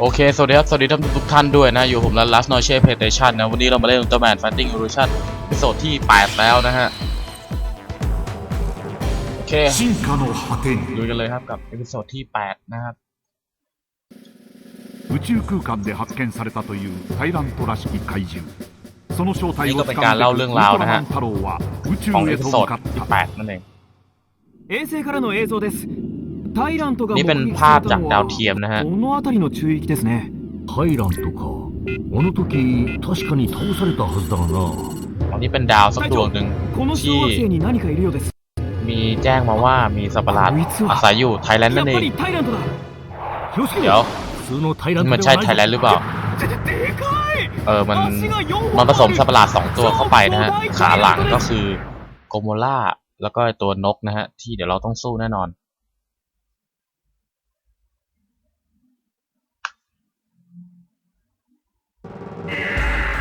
โอเค สวัสดีครับ สวัสดีท่านทุกท่านด้วยนะ อยู่ผมและ Last Noche PlayStation นะ วันนี้เรามาเล่น Ultraman Fighting Evolution ตอนที่ 8 แล้วนะฮะ โอเค 進化の果て ลุ に ยกันเลยครับกับเอพิโซดที่ 8 นะครับ 宇宙空間で発見されたというタイラントらしき怪獣その正体をつかむべくウルトラマン太郎は宇宙 ของเอ へ พิ と โซด 向かっ ที่ た 8 นั่นเอง 衛星からの映像ですタイラントが นี่ 目 เป็น 撃 ภา さ พ れ จาก たの ดาว は เทียมนะฮะ この辺りの中域ですねタイラントかあの時確かに倒されたはずだがな ตอนนี้เป็นดาวสักดวงหนึ่ง この小惑星に何かいるようです มีแจ้งมาว่ามีสัตว์ประหลาดอาศัยอยู่ไทยแลนด์ や นั่ っ นเอ ぱ ง りタイラントだ気をつけ เดี๋ยว 普通のタイラン นี่ ト มัน で ใช่ は ไท ない ยแลนด์หรือเปล่า でででかい เออ มัน 足が4本 มันผสมสัตว์ประหลาด ある สองตัวเข้าไปนะฮะ ขาหลังก็คือโกโมล่า แล้วก็ไอ้ตัวนกนะฮะ ที่เดี๋ยวเราต้องสู้แน่นอน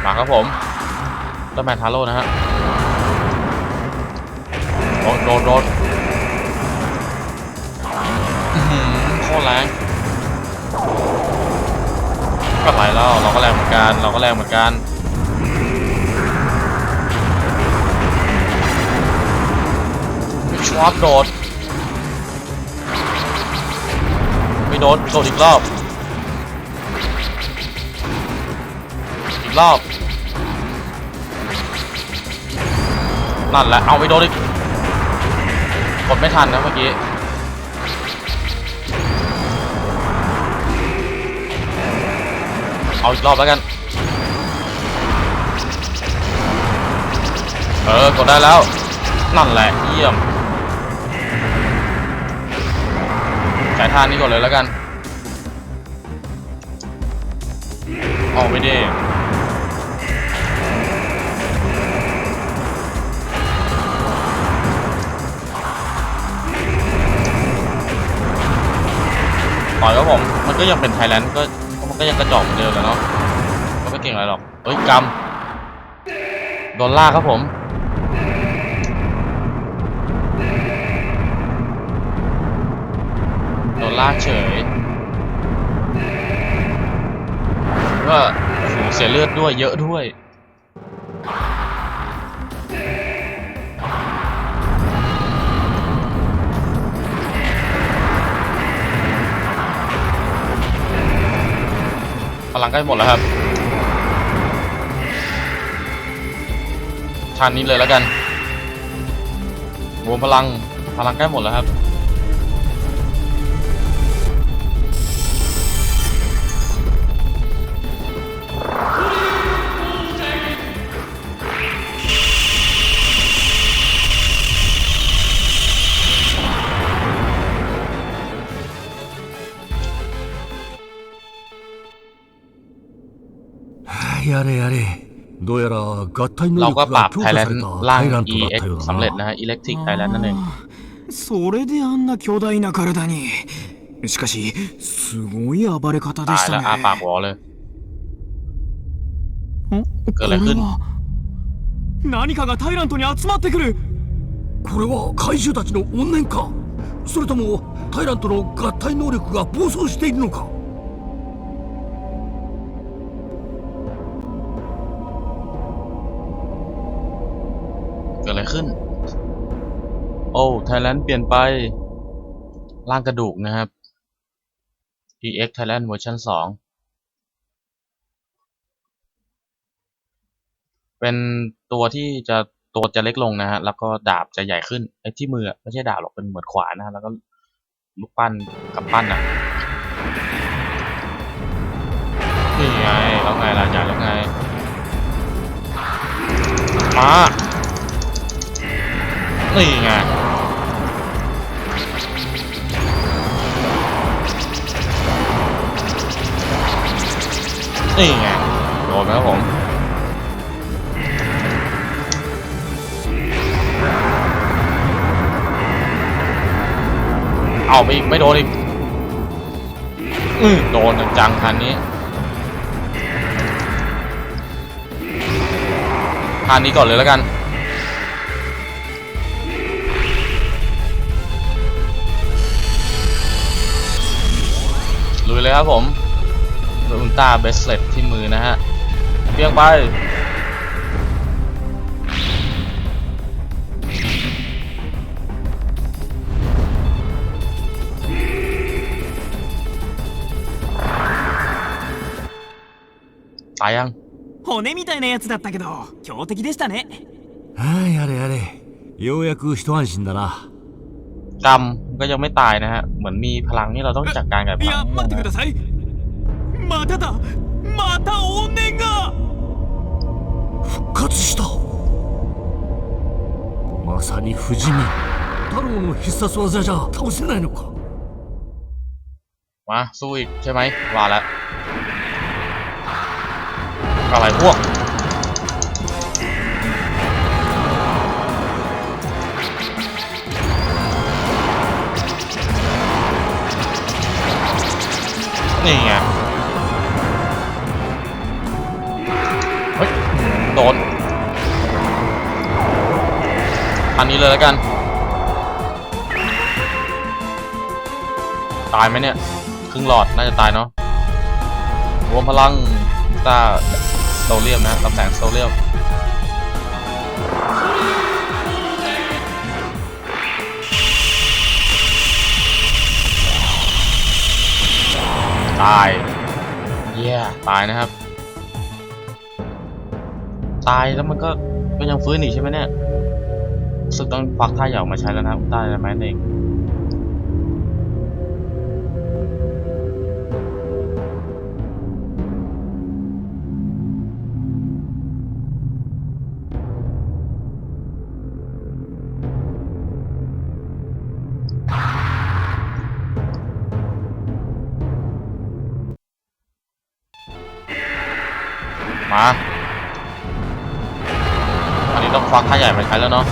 มาครับผมต้นแมนทาโร่นะฮะโดนโดนโดนอื้อหือโคตรแรงก็ไหลแล้วเราก็แรงเหมือนกัน เราก็แรงเหมือนกันชอบโดด ไม่โดนโดดอีกรอบ รอบ นั่นแหละ เอาไม่โดนอีกกดไม่ทันนะเมื่อกี้ เอาอีกรอบแล้วกัน เออ กดได้แล้ว นั่นแหละ เยี่ยมจ่ายท่านนี้ก่อนเลยแล้วกันเอาไม่ได้ ต่อยครับผม มันก็ยังเป็นไทยแลนด์ก็มันก็ยังกระจอกเหมือนเดิมแหละเนาะมันไม่เก่งอะไรหรอกเฮ้ยกำโดนล่าครับผมโดนล่าเฉยว่าโอ้โหเสียเลือดด้วยเยอะด้วย ลังใกล้หมดแล้วครับชานนี้เลยแล้วกันรวมพลังพลังใกล้หมดแล้วครับ どうやら合体能 เราก็ 力 ปรา が บ 強 ไทย 化 แล さ น れ ด์ た ร่าง タイラントだっ EX たよう สำเร็จ だ นะ な ฮะ Electric Thailand นั่นเอง それであんな巨大な体にしかしすごい暴れ方で ตา し ย た แล้ว ね อาปากวอเลย んเกิดอะไรขึ้น これは何かがタイラントに集まってくるこれは怪獣たちの怨念かそれともタイラントの合体能力が暴走しているのか โอ้ไทยแลนด์เปลี่ยนไป ร่างกระดูกนะครับ EX Thailand เวอร์ชัน2เป็นตัวที่จะตัวจะเล็กลงนะฮะ แล้วก็ดาบจะใหญ่ขึ้น ไอ้ที่มือไม่ใช่ดาบหรอก เป็นเหมือนขวานนะ แล้วก็ลูกปั้นกับปั้นนะนี่ไง แล้วไงล่ะจ่ายแล้วไง มา นี่ไง นี่ไงโดนไหมครับผมเอาไปอีกไม่โดนอีกอือโดนจังคันนี้คันนี้ก่อนเลยแล้วกันลุยเลยครับผม อุลตร้าเบสเลตที่มือนะฮะเพียงไป ตายยัง 骨みたいなやつだったけど強敵でしたねああやれやれようやく一安心だな กรรมก็ยังไม่ตายนะฮะ เหมือนมีพลังที่เราต้องจัดการกับพ い ลั や ง 待ってください まただまた怨念が復活したまさに不死身太郎の必殺技じゃ倒せないのか มาสู้อีกใช่ไหมว่าแล้ว อะไรพวก นี่ไง ดนอันนี้เลยแล้วกัน ตายไหมเนี่ย ครึ่งหลอดน่าจะตายเนาะรวมพลังตาโซเลียมนะลำแสงโซเลียมตาย เย้ตายนะครับ ตายแล้วมันก็ก็ยังฟื้นอีกใช่ไหมเนี่ยสึกต้องควักท่าเหยามาใช้แล้วนะอุลตร้าแมนเองมา อันนี้ต้องควักท่าใหญ่ไปใช้แล้วเนาะ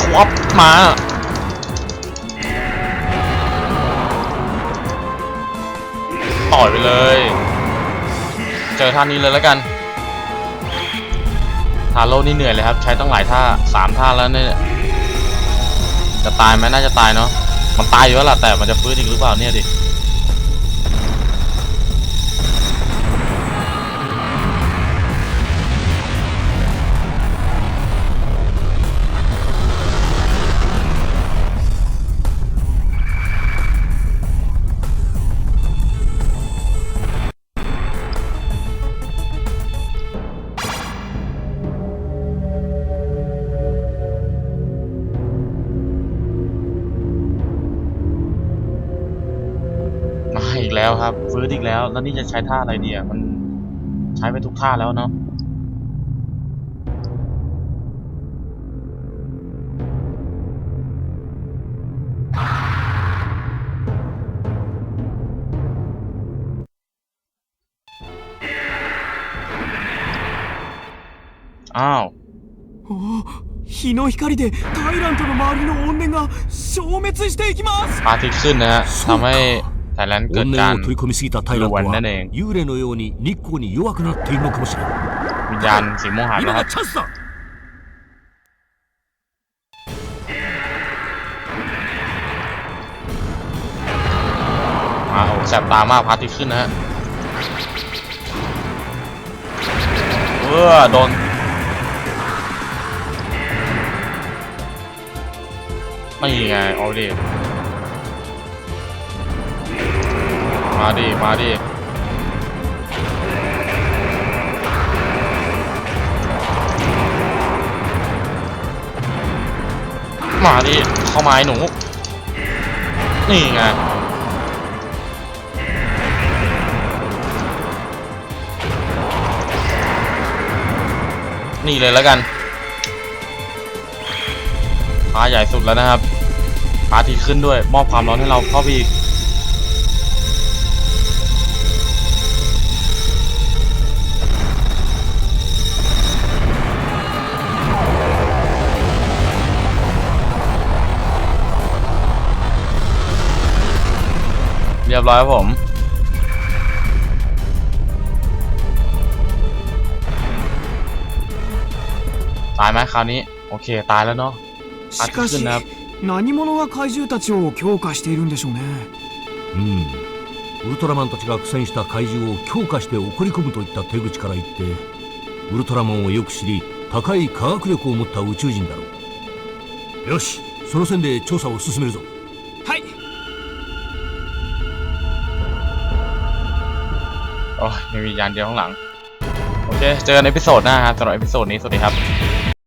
ชวบมาต่อยไปเลย เจอท่านนี้เลยแล้วกันาโร่นี่เหนื่อยเลยครับ ใช้ต้องหลายท่าสามท่าแล้วเนี่ยจะตายไหมน่าจะตายเนาะมันตายอยู่แล้วล่ะแต่มันจะฟื้นอีกหรือเปล่าเนี่ยดิ ครับ ฟื้นอีกแล้ว แล้วนี่จะใช้ท่าอะไรดีอ่ะ มันใช้ไปทุกท่าแล้วเนาะ อ้าว 日の光でタイラントの周りの怨念が消滅していきます พระอาทิตย์ขึ้นนะฮะทำให้ไทย แต่นั้นเกิดการรวนนั่นเองยูวิญญาณสีม่วงหายนะครับมาอ้แสบตามากพาร์ทที่ขึ้นนะฮะเออโดนไม่ไงออเดิ มาดิ มาดิมาดิ เข้ามาไอ้หนู นี่ไงนี่เลยแล้วกันพาใหญ่สุดแล้วนะครับพาที่ขึ้นด้วย มอบความร้อนให้เราเข้าไปอีก เรียบร้อยครับผมตายไหมคราวนี้ โอเค ตายแล้วเนาะอัดขึ้นนะครับ何者が怪獣たちを強化しているんでしょうねうんウルトラマンたちが苦戦した怪獣を強化して送り込むといった手口から言ってウルトラマンをよく知り高い科学力を持った宇宙人だろうよしその線で調査を進めるぞ โอ้ยไม่มียานเดียวข้างหลัง โอเค เจอกันในพิโซดหน้าครับสำหรับพิโซดนี้ สวัสดีครับ